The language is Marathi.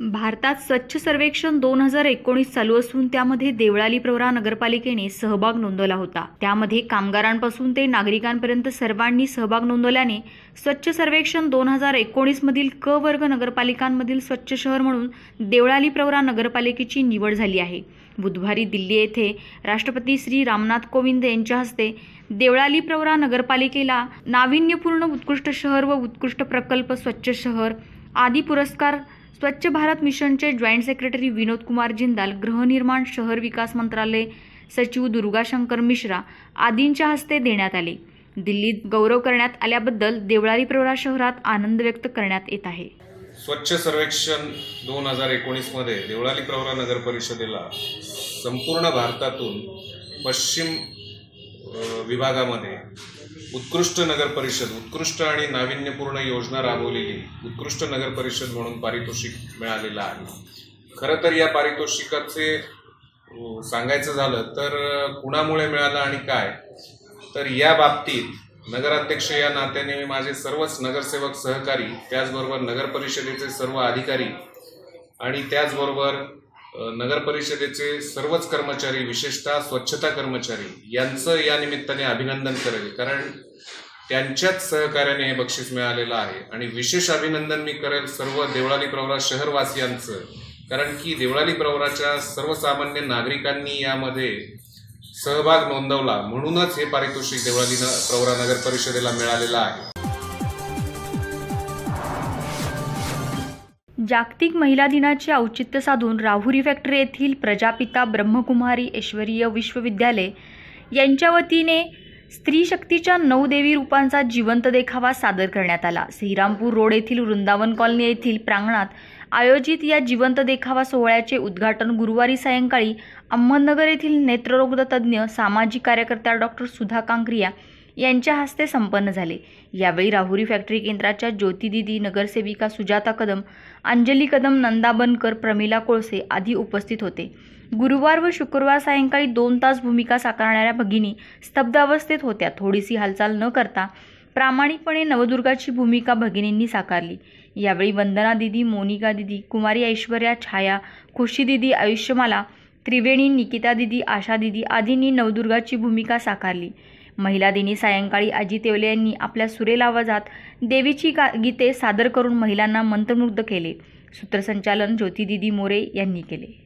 भारतात स्वच्छ सर्वेक्षण दोन हजार एकोणीस चालू असून त्यामध्ये देवळाली प्रवरा नगरपालिकेने सहभाग नोंदवला होता. त्यामध्ये कामगारांपासून ते नागरिकांपर्यंत सर्वांनी सहभाग नोंदवल्याने स्वच्छ सर्वेक्षण दोन हजार एकोणीसमधील क वर्ग नगरपालिकांमधील स्वच्छ शहर म्हणून देवळाली प्रवरा नगरपालिकेची निवड झाली आहे. बुधवारी दिल्ली येथे राष्ट्रपती श्री रामनाथ कोविंद यांच्या हस्ते देवळाली प्रवरा नगरपालिकेला नाविन्यपूर्ण उत्कृष्ट शहर व उत्कृष्ट प्रकल्प स्वच्छ शहर आदी पुरस्कार स्वच्छ भारत मिशनचे जॉईंट सेक्रेटरी विनोद कुमार जिंदाल गृहनिर्माण शहर विकास मंत्रालय सचिव दुर्गाशंकर मिश्रा आदींच्या हस्ते देण्यात आले. दिल्लीत गौरव करण्यात आल्याबद्दल देवळाली प्रवरा शहरात आनंद व्यक्त करण्यात येत आहे. स्वच्छ सर्वेक्षण दोन हजार एकोणीसमध्ये देवळाली प्रवरा नगर परिषदेला संपूर्ण भारतातून पश्चिम विभागामध्ये उत्कृष्ट नगर परिषद उत्कृष्ट आणि नाविन्यपूर्ण योजना राबवलेली उत्कृष्ट नगर परिषद म्हणून पारितोषिक मिळालेलं आहे. खरं तर या पारितोषिकाचे सांगायचं झालं तर कुणामुळे मिळालं आणि काय? तर या बाबतीत नगराध्यक्ष या नात्याने मी माझे सर्वच नगरसेवक सहकारी त्याचबरोबर नगर परिषदेचे सर्व अधिकारी आणि त्याचबरोबर नगर परिषदेचे सर्वच कर्मचारी विशेषतः स्वच्छता कर्मचारी यांचं या निमित्ताने अभिनंदन करेल. कारण त्यांच्याच सहकार्याने हे बक्षीस मिळालेलं आहे. आणि विशेष अभिनंदन मी करेल सर्व देवळाली प्रवरा शहरवासियांचं. कारण की देवळाली प्रवराच्या सर्वसामान्य नागरिकांनी यामध्ये सहभाग नोंदवला. म्हणूनच हे पारितोषिक देवळाली न प्रवरा नगर परिषदेला मिळालेलं आहे. जागतिक महिला दिनाचे औचित्य साधून राहुरी फॅक्टरी येथील प्रजापिता ब्रह्मकुमारी ऐश्वरीय विश्वविद्यालय यांच्या वतीने स्त्री शक्तीच्या नऊ देवी रूपांचा जिवंत देखावा सादर करण्यात आला. श्रीरामपूर रोड येथील वृंदावन कॉलनी येथील प्रांगणात आयोजित या जिवंत देखावा सोहळ्याचे उद्घाटन गुरुवारी सायंकाळी अहमदनगर येथील नेत्ररोग तज्ज्ञ सामाजिक कार्यकर्त्या डॉक्टर सुधा कांक्रिया यांच्या हस्ते संपन्न झाले. यावेळी राहुरी फॅक्टरी केंद्राच्या ज्योतिदिदी नगरसेविका सुजाता कदम अंजली कदम नंदा बनकर प्रमिला कोळसे आदी उपस्थित होते. गुरुवार व शुक्रवार सायंकाळी दोन तास भूमिका साकारणाऱ्या भगिनी स्तब्ध अवस्थेत होत्या. थोडीशी हालचाल न करता प्रामाणिकपणे नवदुर्गाची भूमिका भगिनींनी साकारली. यावेळी वंदना दिदी मोनिका दिदी कुमारी ऐश्वर्या छाया खुशी दिदी आयुष्यमाला त्रिवेणी निकिता दिदी आशा दिदी आदींनी नवदुर्गाची भूमिका साकारली. महिला दिनी सायंकाळी अजित येवले यांनी आपल्या सुरेल आवाजात देवीची गा गीते सादर करून महिलांना मंत्रमुग्ध केले. सूत्रसंचालन ज्योतिदिदी मोरे यांनी केले.